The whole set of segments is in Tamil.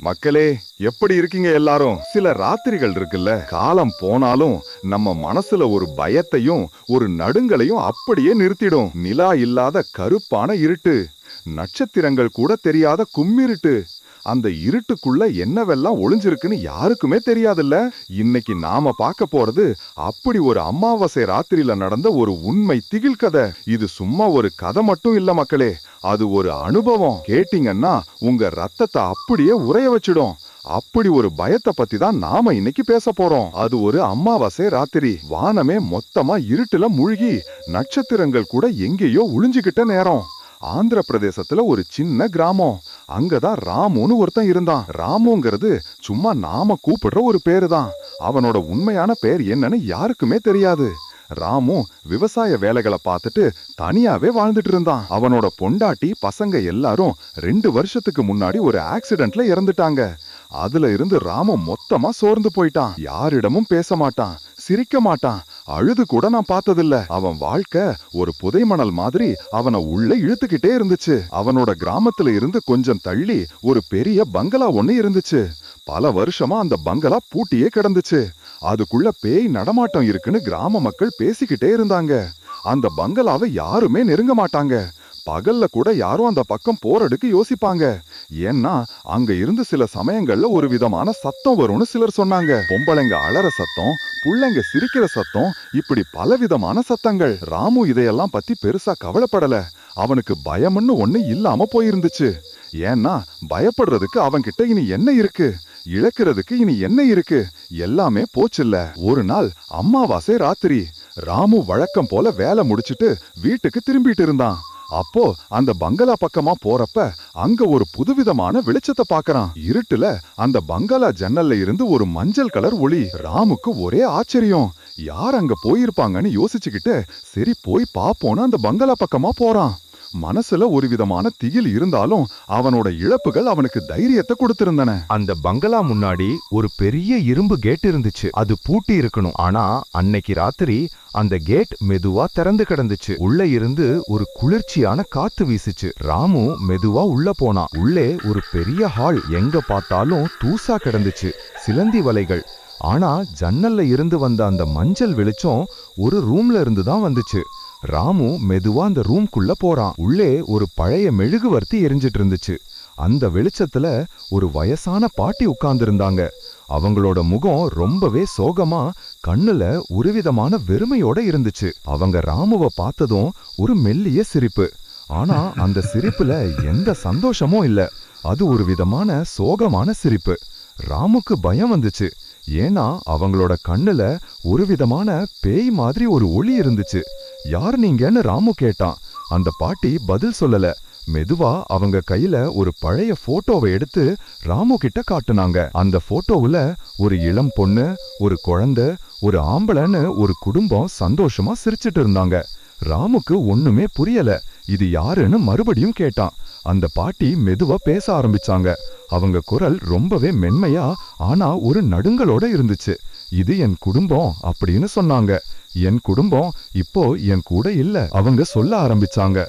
மக்களே எப்படி இருக்கீங்க எல்லாரும்? சில ராத்திரிகள் இருக்குல்ல. காலம் போனாலும் நம்ம மனசுல ஒரு பயத்தையும் ஒரு நடுங்களையும் அப்படியே நிறுத்திடும். நிலா இல்லாத கருப்பான இருட்டு. நட்சத்திரங்கள் கூட தெரியாத கும்மிருட்டு. அந்த இருட்டுக்குள்ள என்னவெல்லாம் ஒளிஞ்சிருக்குன்னு யாருக்குமே தெரியாதுல்ல? இன்னைக்கு நாம பார்க்க போறது அப்படி ஒரு அமாவாசை ராத்திரியில நடந்த ஒரு உண்மை திகில் கதை. இது சும்மா ஒரு கதை மட்டும் இல்ல மக்களே. அது ஒரு அனுபவம். கேட்டீங்கன்னா உங்க ரத்தத்தை அப்படியே உரைய வச்சிடும். அப்படி ஒரு பயத்தை பத்தி தான் நாம இன்னைக்கு பேச போறோம். அது ஒரு அமாவாசை ராத்திரி. வானமே மொத்தமா இருட்டுல முழுகி நட்சத்திரங்கள் கூட எங்கேயோ ஒளிஞ்சுகிட்ட நேரம். ஆந்திர பிரதேசத்துல ஒரு சின்ன கிராமம். அங்கதான் ராமுன்னு ஒருத்தன் இருந்தான். ராமுங்கிறது சும்மா நாம கூப்பிடுற ஒரு பேரு தான் அவனோட உண்மையான பேர் என்னன்னு யாருக்குமே தெரியாது. ராமு விவசாய வேலைகளை பார்த்துட்டு தனியாவே வாழ்ந்துட்டு இருந்தான். அவனோட பொண்டாட்டி பசங்க எல்லாரும் ரெண்டு வருஷத்துக்கு முன்னாடி ஒரு ஆக்சிடென்ட்ல இறந்துட்டாங்க. அதுல இருந்து ராமு மொத்தமா சோர்ந்து போயிட்டான். யாரிடமும் பேச மாட்டான். சிரிக்க மாட்டான். அழுது கூட நான் பார்த்ததில்ல. அவன் வாழ்க்கை ஒரு புதைமணல் மாதிரி அவனை உள்ள இழுத்துக்கிட்டே இருந்துச்சு. அவனோட கிராமத்துல இருந்து கொஞ்சம் தள்ளி ஒரு பெரிய பங்களா ஒண்ணு இருந்துச்சு. பல வருஷமா அந்த பங்களா பூட்டியே கிடந்துச்சு. அதுக்குள்ள பேய் நடமாட்டம் இருக்குன்னு கிராம மக்கள் பேசிக்கிட்டே இருந்தாங்க. அந்த பங்களாவை யாருமே நெருங்க மாட்டாங்க. பகல்ல கூட யாரும் அந்த பக்கம் போறதுக்கு யோசிப்பாங்க. ஏன்னா அங்க இருந்து சில சமயங்கள்ல ஒரு விதமான சத்தம் வரும்னு சிலர் சொன்னாங்க. பொம்பளைங்க அலற சத்தம் புள்ளைங்க சிரிக்கிற சத்தம் இப்படி பலவிதமான சத்தங்கள். ராமு இதையெல்லாம் பத்தி பெருசா கவலைப்படல. அவனுக்கு பயம்னு ஒண்ணு இல்லாம போயிருந்துச்சு. ஏன்னா பயப்படுறதுக்கு அவன்கிட்ட இனி என்ன இருக்கு? இழக்கிறதுக்கு இனி என்ன இருக்கு? எல்லாமே போச்சுல்ல. ஒரு நாள் அம்மாவாசை ராத்திரி. ராமு வழக்கம் போல வேலை முடிச்சிட்டு வீட்டுக்கு திரும்பிட்டு இருந்தான். அப்போ அந்த பங்களா பக்கமா போறப்ப அங்க ஒரு புதுவிதமான வெளிச்சத்தை பாக்குறான். இருட்டுல அந்த பங்களா ஜன்னல்ல இருந்து ஒரு மஞ்சள் கலர் ஒளி. ராமுக்கு ஒரே ஆச்சரியம். யார் அங்க போயிருப்பாங்கன்னு யோசிச்சுக்கிட்டு சரி போய் பாப்போன்னு அந்த பங்களா பக்கமா போறான். மனசுல ஒரு விதமான திகில் இருந்தாலும் அவனோட இழப்புகள் அவனுக்கு தைரியத்தை கொடுத்திருந்தன. அந்த பங்களா முன்னாடி ஒரு பெரிய இரும்பு கேட் இருந்துச்சு. அது பூட்டி இருக்கணும். ஆனா அன்னைக்கு ராத்திரி அந்த கேட் மெதுவா திறந்து கிடந்துச்சு. உள்ள இருந்து ஒரு குளிர்ச்சியான காத்து வீசுச்சு. ராமு மெதுவா உள்ள போனான். உள்ளே ஒரு பெரிய ஹால். எங்க பார்த்தாலும் தூசா கிடந்துச்சு. சிலந்தி வலைகள். ஆனா ஜன்னல்ல இருந்து வந்த அந்த மஞ்சள் வெளிச்சம் ஒரு ரூம்ல இருந்து தான் வந்துச்சு. ராமு மெதுவா அந்த ரூம்குள்ள போறான். உள்ளே ஒரு பழைய மெழுகுவர்த்தி எரிஞ்சிட்டு இருந்துச்சு அந்த வெளிச்சத்துல ஒரு வயசான பாட்டி உட்கார்ந்திருந்தாங்க. அவங்களோட முகம் ரொம்பவே சோகமா கண்ணுல ஒரு விதமான வெறுமையோட இருந்துச்சு. அவங்க ராமுவ பார்த்ததும் ஒரு மெல்லிய சிரிப்பு. ஆனா அந்த சிரிப்புல எந்த சந்தோஷமும் இல்ல. அது ஒரு விதமான சோகமான சிரிப்பு. ராமுக்கு பயம் வந்துச்சு. ஏன்னா அவங்களோட கண்ணுல ஒரு விதமான பேய் மாதிரி ஒரு ஒளி இருந்துச்சு. யார் நீங்கன்னு ராமு கேட்டான். அந்த பாட்டி பதில் சொல்லல. மெதுவா அவங்க கையில ஒரு பழைய போட்டோவை எடுத்து ராமு கிட்ட காட்டுனாங்க. அந்த போட்டோவுல ஒரு இளம் பொண்ணு ஒரு குழந்தை ஒரு ஆம்பளைன்னு ஒரு குடும்பம் சந்தோஷமா சிரிச்சிட்டு இருந்தாங்க. ராமுக்கு ஒண்ணுமே புரியல. இது யாருன்னு மறுபடியும் கேட்டான். அந்த பாட்டி மெதுவா பேச ஆரம்பிச்சாங்க. அவங்க குரல் ரொம்பவே மென்மையா ஆனா ஒரு நடுங்களோட இருந்துச்சு. இது என் குடும்பம் அப்படின்னு சொன்னாங்க. என் குடும்பம் இப்போ என் கூட இல்ல அவங்க சொல்ல ஆரம்பிச்சாங்க.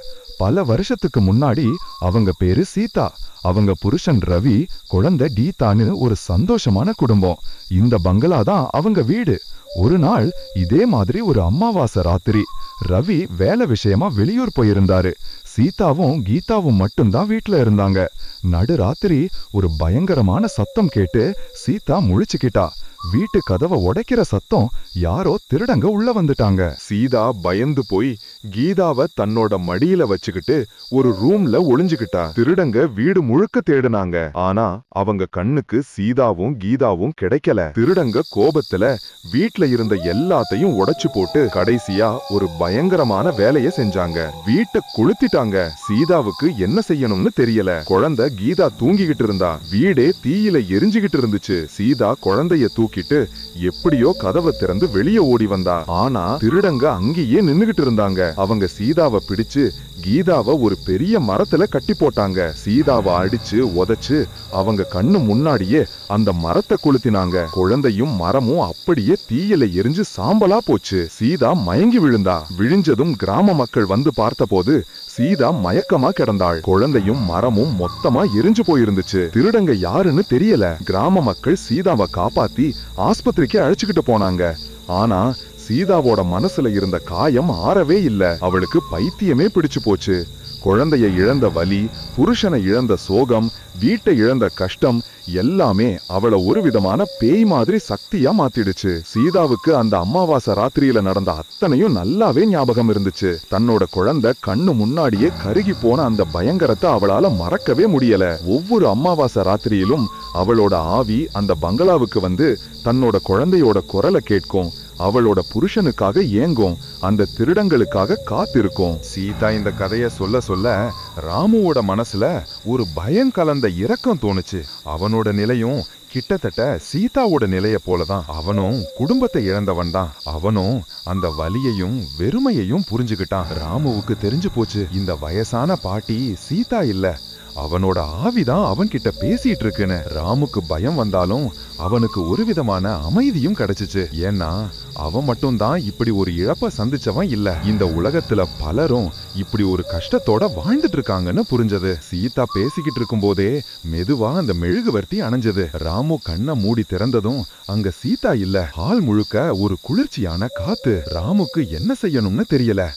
பல வருஷத்துக்கு முன்னாடி அவங்க பேரு சீதா. அவங்க புருஷன் ரவி குழந்தை டீதான்னு ஒரு சந்தோஷமான குடும்பம். இந்த பங்களா தான் அவங்க வீடு. ஒரு நாள் இதே மாதிரி ஒரு அமாவாசை ராத்திரி ரவி வேலை விஷயமா வெளியூர் போயிருந்தாரு. சீதாவும் கீதாவும் மட்டும்தான் வீட்ல இருந்தாங்க. நடுராத்திரி ஒரு பயங்கரமான சத்தம் கேட்டு சீதா முழிச்சுக்கிட்டா. வீட்டு கதவை உடைக்கிற சத்தம் யாரோ திருடங்க உள்ள வந்துட்டாங்க. சீதா பயந்து போய் கீதாவை தன்னோட மடியில வச்சுக்கிட்டு ஒரு ரூம்ல ஒளிஞ்சுக்கிட்டா. திருடங்க வீடு முழுக்க தேடுனாங்க. ஆனா அவங்க கண்ணுக்கு சீதாவும் கீதாவும் கிடைக்கல. திருடங்க கோபத்துல வீட்ல இருந்த எல்லாத்தையும் உடைச்சு போட்டு கடைசியா ஒரு பயங்கரமான வேலையை செஞ்சாங்க. வீட்டை கொளுத்திட்டாங்க. சீதாவுக்கு என்ன செய்யணும்னு தெரியல. குழந்தை கீதா தூங்கிக்கிட்டு இருந்தா. வீடே தீயில எரிஞ்சுகிட்டு இருந்துச்சு. சீதா குழந்தைய தூக்கிட்டு எப்படியோ கதவை திறந்து வெளியே ஓடி வந்தா. ஆனா திருடங்க அங்கேயே நின்னுகிட்டு இருந்தாங்க. அவங்க சீதாவை பிடிச்சு கீதாவை ஒரு பெரிய மரத்துல கட்டி போட்டாங்க. சீதாவை அடிச்சு உதைச்சு அவங்க கண்ணு முன்னாடியே அந்த மரத்தை கொளுத்தினாங்க. குழந்தையும் மரமும் அப்படியே தீயில எரிஞ்சு சாம்பலா போச்சு. சீதா மயங்கி விழுந்தா. விழிஞ்சதும் கிராம மக்கள் வந்து பார்த்தபோது சீதா சீதா மயக்கமா கிடந்தாள். குழந்தையும் மரமும் மொத்தமா எரிஞ்சு போயிருந்துச்சு. திருடங்க யாருன்னு தெரியல. கிராம மக்கள் சீதாவை காப்பாத்தி ஆஸ்பத்திரிக்கு அழைச்சுக்கிட்டு போனாங்க. ஆனா சீதாவோட மனசுல இருந்த காயம் ஆறவே இல்ல. அவளுக்கு பைத்தியமே பிடிச்சு போச்சு. குழந்தைய இழந்த வலி புருஷனை இழந்த சோகம் வீட்டை இழந்த கஷ்டம் எல்லாமே அவள ஒரு விதமான பேய் மாதிரி சக்தியா மாத்திடுச்சு. சீதாவுக்கு அந்த அமாவாசை ராத்திரியில நடந்த அத்தனையும் நல்லாவே ஞாபகம் இருந்துச்சு. தன்னோட குழந்தை கண்ணு முன்னாடியே கருகி போன அந்த பயங்கரத்தை அவளால மறக்கவே முடியல. ஒவ்வொரு அமாவாசை ராத்திரியிலும் அவளோட ஆவி அந்த பங்களாவுக்கு வந்து தன்னோட குழந்தையோட குரலை கேட்கும். அவளோட புருஷனுக்காக ஏங்கும். அந்த திருடங்களுக்காக காத்திருக்கும். சீதா இந்த கதையை சொல்ல சொல்ல ராமுவோட மனசுல ஒரு பயம் கலந்த இரக்கம் தோணுச்சு. அவனோட நிலையும் கிட்டத்தட்ட சீதாவோட நிலைய போலதான். அவனும் குடும்பத்தை இழந்தவன் தான். அவனும் அந்த வலியையும் வெறுமையையும் புரிஞ்சுக்கிட்டான். ராமுவுக்கு தெரிஞ்சு போச்சு. இந்த வயசான பாட்டி சீதா இல்ல. அவனோட ஆவிதான் அவன்கிட்ட பேசிட்டு இருக்குன்னு ராமுக்கு பயம் வந்தாலும் அவனுக்கு ஒரு விதமான அமைதியும் கிடைச்சுச்சு. ஏன்னா அவன் மட்டும்தான் இப்படி ஒரு இழப்ப சந்திச்சவன் இல்ல. இந்த உலகத்துல பலரும் இப்படி ஒரு கஷ்டத்தோட வாழ்ந்துட்டு இருக்காங்கன்னு புரிஞ்சது. சீதா பேசிக்கிட்டு இருக்கும்போதே மெதுவா அந்த மெழுகுவர்த்தி அணைஞ்சது. ராமு கண்ணை மூடி திறந்ததும் அங்க சீதா இல்ல. ஹால் முழுக்க ஒரு குளிர்ச்சியான காத்து. ராமுக்கு என்ன செய்யணும்னு தெரியல.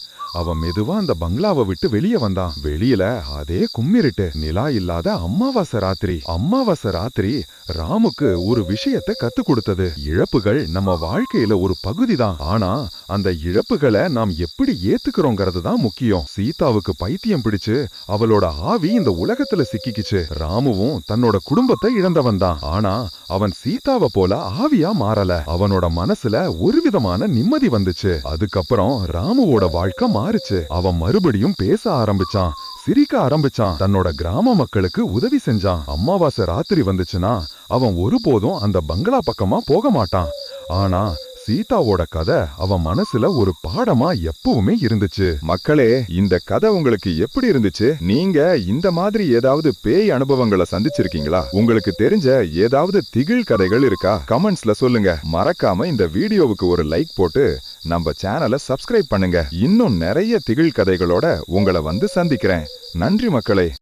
அவன் மெதுவா அந்த பங்களாவை விட்டு வெளியே வந்தான். வெளியில அதே கும்மிருட்டு நிலா இல்லாத அம்மாவாசை ராத்திரி. அமாவாசை ராத்திரி ராமுக்கு ஒரு விஷயத்த கத்து கொடுத்தது. இழப்புகள் நம்ம வாழ்க்கையில ஒரு பகுதி தான் ஆனா அந்த இழப்புகளை நாம் எப்படி ஏத்துக்கிறோங்கிறது தான் முக்கியம். சீதாவுக்கு பைத்தியம் பிடிச்சு அவளோட ஆவி இந்த உலகத்துல சிக்கிக்குச்சு. ராமுவும் தன்னோட குடும்பத்தை இழந்தவன் தான் ஆனா அவன் சீதாவை போல ஆவியா மாறல. அவனோட மனசுல ஒரு விதமான நிம்மதி வந்துச்சு. அதுக்கப்புறம் ராமுவோட வாழ்க்கை மாறுச்சு. அவன் மறுபடியும் பேச ஆரம்பிச்சான். சிரிக்க ஆரம்பிச்சான். தன்னோட கிராம மக்களுக்கு உதவி செஞ்சான். அமாவாசை ராத்திரி வந்துச்சுன்னா அவன் ஒருபோதும் அந்த பங்களா பக்கமா போக மாட்டான். ஆனா சீதாவோட கதை அவன் மனசுல ஒரு பாடமா எப்பவுமே இருந்துச்சு. மக்களே இந்த கதை உங்களுக்கு எப்படி இருந்துச்சு? நீங்க இந்த மாதிரி ஏதாவது பேய் அனுபவங்களை சந்திச்சிருக்கீங்களா? உங்களுக்கு தெரிஞ்ச ஏதாவது திகில் கதைகள் இருக்கா? கமெண்ட்ஸ்ல சொல்லுங்க. மறக்காம இந்த வீடியோவுக்கு ஒரு லைக் போட்டு நம்ம சேனலை சப்ஸ்கிரைப் பண்ணுங்க. இன்னும் நிறைய திகில் கதைகளோட உங்களை வந்து சந்திக்கிறேன். நன்றி மக்களே.